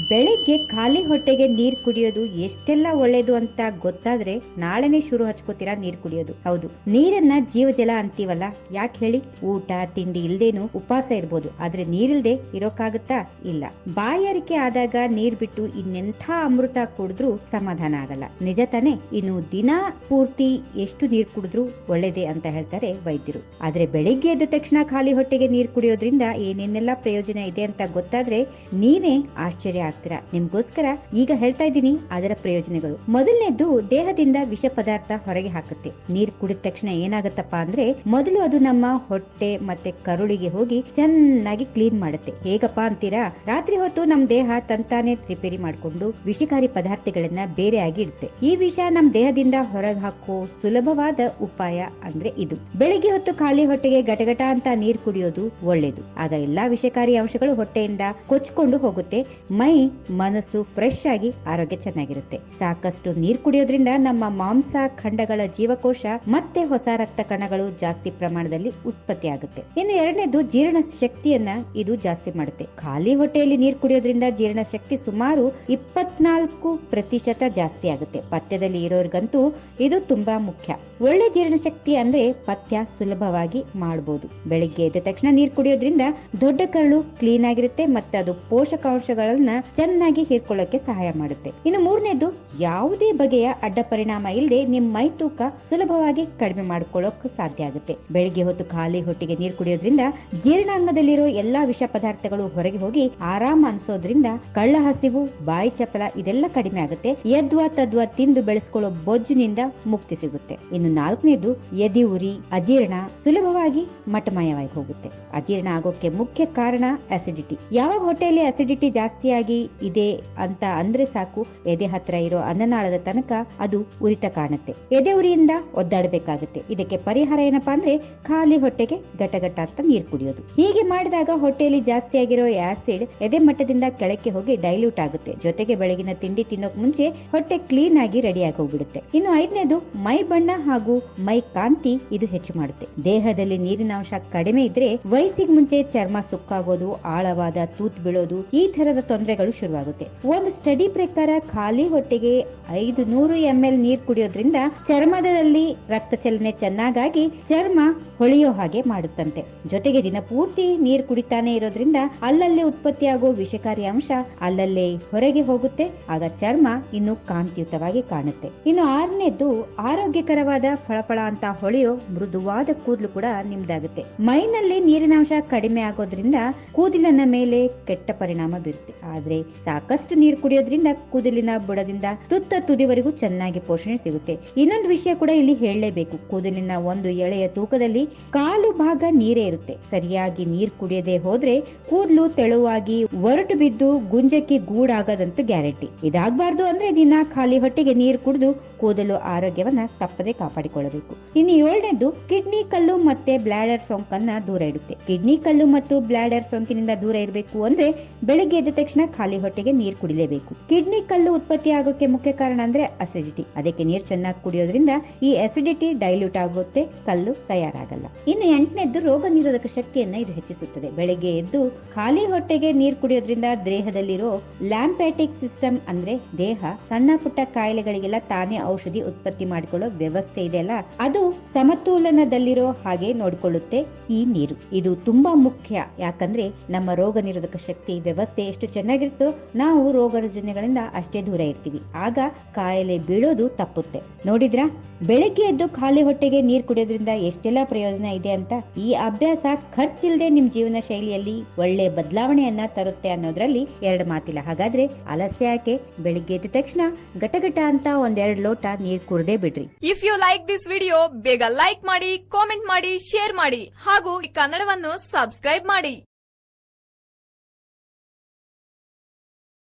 ಬೆಳಿಗ್ಗೆ ಖಾಲಿ ಹೊಟ್ಟೆಗೆ ನೀರ್ ಕುಡಿಯೋದು ಎಷ್ಟೆಲ್ಲ ಒಳ್ಳೇದು ಅಂತ ಗೊತ್ತಾದ್ರೆ ನಾಳೆನೆ ಶುರು ಹಚ್ಕೋತೀರಾ ನೀರ್ ಕುಡಿಯೋದು. ಹೌದು. ನೀರನ್ನ ಜೀವಜಲ ಅಂತೀವಲ್ಲ, ಯಾಕೆ ಹೇಳಿ? ಊಟ, ತಿಂಡಿ ಇಲ್ದೇನು ಉಪವಾಸ ಇರ್ಬೋದು. ಆದ್ರೆ ನೀರಿಲ್ದೆ ಇರೋಕ್ಕಾಗತ್ತಾ ಇಲ್ಲ. ಬಾಯಾರಿಕೆ ಆದಾಗ ನೀರ್ ಬಿಟ್ಟು ಇನ್ನೆಂಥ ಅಮೃತ ಕುಡಿದ್ರು ಸಮಾಧಾನ ಆಗಲ್ಲ. ನಿಜ ತಾನೆ? ಇನ್ನು ದಿನ ಪೂರ್ತಿ ಎಷ್ಟು ನೀರ್ ಕುಡಿದ್ರು ಒಳ್ಳೇದೇ ಅಂತ ಹೇಳ್ತಾರೆ ವೈದ್ಯರು. ಆದ್ರೆ ಬೆಳಿಗ್ಗೆ ಎದ್ದ ತಕ್ಷಣ ಖಾಲಿ ಹೊಟ್ಟೆಗೆ ನೀರ್ ಕುಡಿಯೋದ್ರಿಂದ ಏನೇನೆಲ್ಲ ಪ್ರಯೋಜನ ಇದೆ ಅಂತ ಗೊತ್ತಾದ್ರೆ ನೀವೇ ಆಶ್ಚರ್ಯ ಆಗ್ತೀರಾ. ನಿಮ್ಗೋಸ್ಕರ ಈಗ ಹೇಳ್ತಾ ಇದ್ದೀನಿ ಅದರ ಪ್ರಯೋಜನಗಳು. ಮೊದಲನೇದು ದೇಹದಿಂದ ವಿಷ ಪದಾರ್ಥ ಹೊರಗೆ ಹಾಕುತ್ತೆ. ನೀರ್ ಕುಡಿದ ತಕ್ಷಣ ಏನಾಗತ್ತಪ್ಪ ಅಂದ್ರೆ ಮೊದಲು ಅದು ನಮ್ಮ ಹೊಟ್ಟೆ ಮತ್ತೆ ಕರುಳಿಗೆ ಹೋಗಿ ಚೆನ್ನಾಗಿ ಕ್ಲೀನ್ ಮಾಡುತ್ತೆ. ಹೇಗಪ್ಪ ಅಂತೀರಾ? ರಾತ್ರಿ ಹೊತ್ತು ನಮ್ ದೇಹ ತಂತಾನೆ ರಿಪೇರಿ ಮಾಡ್ಕೊಂಡು ವಿಷಕಾರಿ ಪದಾರ್ಥಗಳನ್ನ ಬೇರೆ ಆಗಿ ಇಡುತ್ತೆ. ಈ ವಿಷ ನಮ್ ದೇಹದಿಂದ ಹೊರಗೆ ಹಾಕೋ ಸುಲಭವಾದ ಉಪಾಯ ಅಂದ್ರೆ ಇದು. ಬೆಳಿಗ್ಗೆ ಹೊತ್ತು ಖಾಲಿ ಹೊಟ್ಟೆಗೆ ಗಟಗಟ ಅಂತ ನೀರ್ ಕುಡಿಯೋದು ಒಳ್ಳೇದು. ಆಗ ಎಲ್ಲಾ ವಿಷಕಾರಿ ಅಂಶಗಳು ಹೊಟ್ಟೆಯಿಂದ ಕೊಚ್ಕೊಂಡು ಹೋಗುತ್ತೆ. ಮೈ ಮನಸ್ಸು ಫ್ರೆಶ್ ಆಗಿ ಆರೋಗ್ಯ ಚೆನ್ನಾಗಿರುತ್ತೆ. ಸಾಕಷ್ಟು ನೀರು ಕುಡಿಯೋದ್ರಿಂದ ನಮ್ಮ ಮಾಂಸ ಖಂಡಗಳ ಜೀವಕೋಶ ಮತ್ತೆ ಹೊಸ ರಕ್ತ ಕಣಗಳು ಜಾಸ್ತಿ ಪ್ರಮಾಣದಲ್ಲಿ ಉತ್ಪತ್ತಿ ಆಗುತ್ತೆ. ಇನ್ನು ಎರಡನೇದು ಜೀರ್ಣ ಶಕ್ತಿಯನ್ನ ಇದು ಜಾಸ್ತಿ ಮಾಡುತ್ತೆ. ಖಾಲಿ ಹೊಟ್ಟೆಯಲ್ಲಿ ನೀರು ಕುಡಿಯೋದ್ರಿಂದ ಜೀರ್ಣ ಶಕ್ತಿ ಸುಮಾರು ಇಪ್ಪತ್ನಾಲ್ಕು ಪ್ರತಿಶತ ಜಾಸ್ತಿ ಆಗುತ್ತೆ. ಪಥ್ಯದಲ್ಲಿ ಇರೋರ್ಗಂತೂ ಇದು ತುಂಬಾ ಮುಖ್ಯ. ಒಳ್ಳೆ ಜೀರ್ಣ ಶಕ್ತಿ ಅಂದ್ರೆ ಪಥ್ಯ ಸುಲಭವಾಗಿ ಮಾಡಬಹುದು ಬೆಳಿಗ್ಗೆ ಎದ್ದ ತಕ್ಷಣ ನೀರು ಕುಡಿಯೋದ್ರಿಂದ ದೊಡ್ಡ ಕರಳು ಕ್ಲೀನ್ ಆಗಿರುತ್ತೆ ಮತ್ತೆ ಅದು ಪೋಷಕಾಂಶಗಳನ್ನ ಚೆನ್ನಾಗಿ ಹೀರ್ಕೊಳ್ಳೋಕೆ ಸಹಾಯ ಮಾಡುತ್ತೆ. ಇನ್ನು ಮೂರನೇದು, ಯಾವುದೇ ಬಗೆಯ ಅಡ್ಡ ಪರಿಣಾಮ ಇಲ್ಲದೆ ನಿಮ್ಮ ಮೈ ತೂಕ ಸುಲಭವಾಗಿ ಕಡಿಮೆ ಮಾಡ್ಕೊಳ್ಳೋಕೆ ಸಾಧ್ಯ ಆಗುತ್ತೆ. ಬೆಳಿಗ್ಗೆ ಹೊತ್ತು ಖಾಲಿ ಹೊಟ್ಟೆಗೆ ನೀರು ಕುಡಿಯೋದ್ರಿಂದ ಜೀರ್ಣಾಂಗದಲ್ಲಿರೋ ಎಲ್ಲಾ ವಿಷ ಪದಾರ್ಥಗಳು ಹೊರಗೆ ಹೋಗಿ ಆರಾಮ ಅನ್ಸೋದ್ರಿಂದ ಕಳ್ಳ ಹಸಿವು, ಬಾಯಿ ಚಪಲ ಇದೆಲ್ಲ ಕಡಿಮೆ ಆಗುತ್ತೆ. ಯದ್ವಾ ತದ್ವಾ ತಿಂದು ಬೆಳೆಸ್ಕೊಳ್ಳೋ ಬೊಜ್ಜಿನಿಂದ ಮುಕ್ತಿ ಸಿಗುತ್ತೆ. ಇನ್ನು ನಾಲ್ಕನೇದು ಎದಿ ಉರಿ, ಅಜೀರ್ಣ ಸುಲಭವಾಗಿ ಮಟಮಯವಾಗಿ ಹೋಗುತ್ತೆ. ಅಜೀರ್ಣ ಆಗೋಕೆ ಮುಖ್ಯ ಕಾರಣ ಅಸಿಡಿಟಿ ಯಾವಾಗ ಹೊಟ್ಟೆಯಲ್ಲಿ ಅಸಿಡಿಟಿ ಜಾಸ್ತಿಯಾಗಿ ಇದೆ ಅಂತ ಅಂದ್ರೆ ಸಾಕು. ಎದೆ ಹತ್ರ ಇರೋ ಅನ್ನನಾಳದ ತನಕ ಅದು ಉರಿತ ಕಾಣುತ್ತೆ. ಎದೆ ಉರಿಯಿಂದ ಒದ್ದಾಡಬೇಕಾಗುತ್ತೆ. ಇದಕ್ಕೆ ಪರಿಹಾರ ಏನಪ್ಪಾ ಅಂದ್ರೆ ಖಾಲಿ ಹೊಟ್ಟೆಗೆ ಗಟಗಟ ಅಂತ ನೀರ್ ಕುಡಿಯೋದು. ಹೀಗೆ ಮಾಡಿದಾಗ ಹೊಟ್ಟೆಯಲ್ಲಿ ಜಾಸ್ತಿ ಆಗಿರೋ ಆಸಿಡ್ ಎದೆ ಮಟ್ಟದಿಂದ ಕೆಳಕ್ಕೆ ಹೋಗಿ ಡೈಲ್ಯೂಟ್ ಆಗುತ್ತೆ. ಜೊತೆಗೆ ಬೆಳಗಿನ ತಿಂಡಿ ತಿನ್ನೋಕ್ ಮುಂಚೆ ಹೊಟ್ಟೆ ಕ್ಲೀನ್ ಆಗಿ ರೆಡಿ ಹೋಗ್ಬಿಡುತ್ತೆ. ಇನ್ನು ಐದನೇದು, ಮೈ ಬಣ್ಣ ಹಾಗೂ ಮೈ ಕಾಂತಿ ಇದು ಹೆಚ್ಚು ಮಾಡುತ್ತೆ. ದೇಹದಲ್ಲಿ ನೀರಿನ ಅಂಶ ಕಡಿಮೆ ಇದ್ರೆ ವಯಸ್ಸಿಗೆ ಮುಂಚೆ ಚರ್ಮ ಸುಕ್ಕಾಗೋದು, ಆಳವಾದ ತೂತ್ ಬೀಳೋದು ಈ ತರದ ತೊಂದರೆಗಳು ಶುರುವಾಗುತ್ತೆ. ಒಂದು ಸ್ಟಡಿ ಪ್ರಕಾರ ಖಾಲಿ ಹೊಟ್ಟೆಗೆ ಐದು ನೂರು ಎಂ ಎಲ್ ನೀರ್ ಕುಡಿಯೋದ್ರಿಂದ ಚರ್ಮದಲ್ಲಿ ರಕ್ತ ಚಲನೆ ಚೆನ್ನಾಗಾಗಿ ಚರ್ಮ ಹೊಳೆಯೋ ಹಾಗೆ ಮಾಡುತ್ತಂತೆ. ಜೊತೆಗೆ ದಿನ ಪೂರ್ತಿ ನೀರು ಕುಡಿತಾನೆ ಇರೋದ್ರಿಂದ ಅಲ್ಲಲ್ಲೇ ಉತ್ಪತ್ತಿಯಾಗೋ ವಿಷಕಾರಿ ಅಂಶ ಅಲ್ಲಲ್ಲೇ ಹೊರಗೆ ಹೋಗುತ್ತೆ. ಆಗ ಚರ್ಮ ಇನ್ನು ಕಾಂತಿಯುತವಾಗಿ ಕಾಣುತ್ತೆ. ಇನ್ನು ಆರನೇದು ಆರೋಗ್ಯಕರವಾದ ಫಳಫಳ ಅಂತ ಹೊಳೆಯೋ ಮೃದುವಾದ ಕೂದಲು ಕೂಡ ನಿಮ್ದಾಗುತ್ತೆ. ಮೈನಲ್ಲಿ ನೀರಿನಾಂಶ ಕಡಿಮೆ ಆಗೋದ್ರಿಂದ ಕೂದಲಿನ ಮೇಲೆ ಕೆಟ್ಟ ಪರಿಣಾಮ ಬೀರುತ್ತೆ. ಆದ್ರೆ ಸಾಕಷ್ಟು ನೀರು ಕುಡಿಯೋದ್ರಿಂದ ಕೂದಲಿನ ಬುಡದಿಂದ ತುತ್ತ ತುದಿವರೆಗೂ ಚೆನ್ನಾಗಿ ಪೋಷಣೆ ಸಿಗುತ್ತೆ. ಇನ್ನೊಂದು ವಿಷಯ ಕೂಡ ಇಲ್ಲಿ ಹೇಳಲೇಬೇಕು. ಕೂದಲಿನ ಒಂದು ಎಳೆಯ ತೂಕದಲ್ಲಿ ಕಾಲು ಭಾಗ ನೀರೇ ಇರುತ್ತೆ. ಸರಿಯಾಗಿ ನೀರು ಕುಡಿಯದೆ ಹೋದ್ರೆ ಕೂದಲು ತೆಳುವಾಗಿ ಒರಟು ಬಿದ್ದು ಗುಂಜಕ್ಕೆ ಗೂಡಾಗದಂತೂ ಗ್ಯಾರಂಟಿ. ಇದಾಗಬಾರ್ದು ಅಂದ್ರೆ ದಿನ ಖಾಲಿ ಹೊಟ್ಟೆಗೆ ನೀರು ಕುಡಿದು ಕೂದಲು ಆರೋಗ್ಯವನ್ನ ತಪ್ಪದೆ ಕಾಪಾಡಿಕೊಳ್ಳಬೇಕು. ಇನ್ನು ಏಳನೇದು, ಕಿಡ್ನಿ ಕಲ್ಲು ಮತ್ತೆ ಬ್ಲಾಡರ್ ಸೋಂಕನ್ನ ದೂರ ಇಡುತ್ತೆ. ಕಿಡ್ನಿ ಕಲ್ಲು ಮತ್ತು ಬ್ಲಾಡರ್ ಸೋಂಕಿನಿಂದ ದೂರ ಇರಬೇಕು ಅಂದ್ರೆ ಬೆಳಿಗ್ಗೆ ಎದ್ದ ತಕ್ಷಣ ಖಾಲಿ ಹೊಟ್ಟೆಗೆ ನೀರು ಕುಡಿಲೇಬೇಕು. ಕಿಡ್ನಿ ಕಲ್ಲು ಉತ್ಪತ್ತಿ ಆಗೋಕೆ ಮುಖ್ಯ ಕಾರಣ ಅಂದ್ರೆ ಅಸಿಡಿಟಿ ಅದಕ್ಕೆ ನೀರು ಚೆನ್ನಾಗಿ ಕುಡಿಯೋದ್ರಿಂದ ಈ ಅಸಿಡಿಟಿ ಡೈಲ್ಯೂಟ್ ಆಗುತ್ತೆ, ಕಲ್ಲು ತಯಾರಾಗಲ್ಲ. ಇನ್ನು ಎಂಟನೇದ್ದು ರೋಗ ನಿರೋಧಕ ಶಕ್ತಿಯನ್ನ ಇದು ಹೆಚ್ಚಿಸುತ್ತದೆ. ಬೆಳಗ್ಗೆ ಎದ್ದು ಖಾಲಿ ಹೊಟ್ಟೆಗೆ ನೀರು ಕುಡಿಯೋದ್ರಿಂದ ದೇಹದಲ್ಲಿರೋ ಲ್ಯಾಂಪ್ಯಾಟಿಕ್ ಸಿಸ್ಟಮ್ ಅಂದ್ರೆ ದೇಹ, ಸಣ್ಣ ಪುಟ್ಟ ಕಾಯಿಲೆಗಳಿಗೆಲ್ಲ ತಾನೇ ಔಷಧಿ ಉತ್ಪತ್ತಿ ಮಾಡಿಕೊಳ್ಳೋ ವ್ಯವಸ್ಥೆ ಇದೆ ಅಲ್ಲ? ಅದು ಸಮತೋಲನದಲ್ಲಿರೋ ಹಾಗೆ ನೋಡಿಕೊಳ್ಳುತ್ತೆ ಈ ನೀರು. ಇದು ತುಂಬಾ ಮುಖ್ಯ. ಯಾಕಂದ್ರೆ ನಮ್ಮ ರೋಗ ನಿರೋಧಕ ಶಕ್ತಿ ವ್ಯವಸ್ಥೆ ಎಷ್ಟು ನಾವು ರೋಗ ರುಜಿನಗಳಿಂದ ಅಷ್ಟೇ ದೂರ ಇರ್ತೀವಿ. ಆಗ ಕಾಯಿಲೆ ಬೀಳೋದು ತಪ್ಪುತ್ತೆ. ನೋಡಿದ್ರಾ? ಬೆಳಗ್ಗೆ ಎದ್ದು ಖಾಲಿ ಹೊಟ್ಟೆಗೆ ನೀರ್ ಕುಡಿಯೋದ್ರಿಂದ ಎಷ್ಟೆಲ್ಲ ಪ್ರಯೋಜನ ಇದೆ ಅಂತ ಈ ಅಭ್ಯಾಸ ಖರ್ಚಿಲ್ಲದೆ ನಿಮ್ ಜೀವನ ಶೈಲಿಯಲ್ಲಿ ಒಳ್ಳೆ ಬದಲಾವಣೆಯನ್ನ ತರುತ್ತೆ ಅನ್ನೋದ್ರಲ್ಲಿ ಎರಡು ಮಾತಿಲ್ಲ. ಹಾಗಾದ್ರೆ ಅಲಸ್ಯ ಯಾಕೆ? ಬೆಳಿಗ್ಗೆ ಎದ್ದ ತಕ್ಷಣ ಗಟಗಟ ಅಂತ ಒಂದೆರಡು ಲೋಟ ನೀರ್ ಕುಡ್ದೇ ಬಿಡ್ರಿ. If you like this video ಬೇಗ ಲೈಕ್ ಮಾಡಿ ಕಾಮೆಂಟ್ ಮಾಡಿ ಶೇರ್ ಮಾಡಿ ಹಾಗೂ ಈ ಕನ್ನಡವನ್ನು ಸಬ್ಸ್ಕ್ರೈಬ್ ಮಾಡಿ.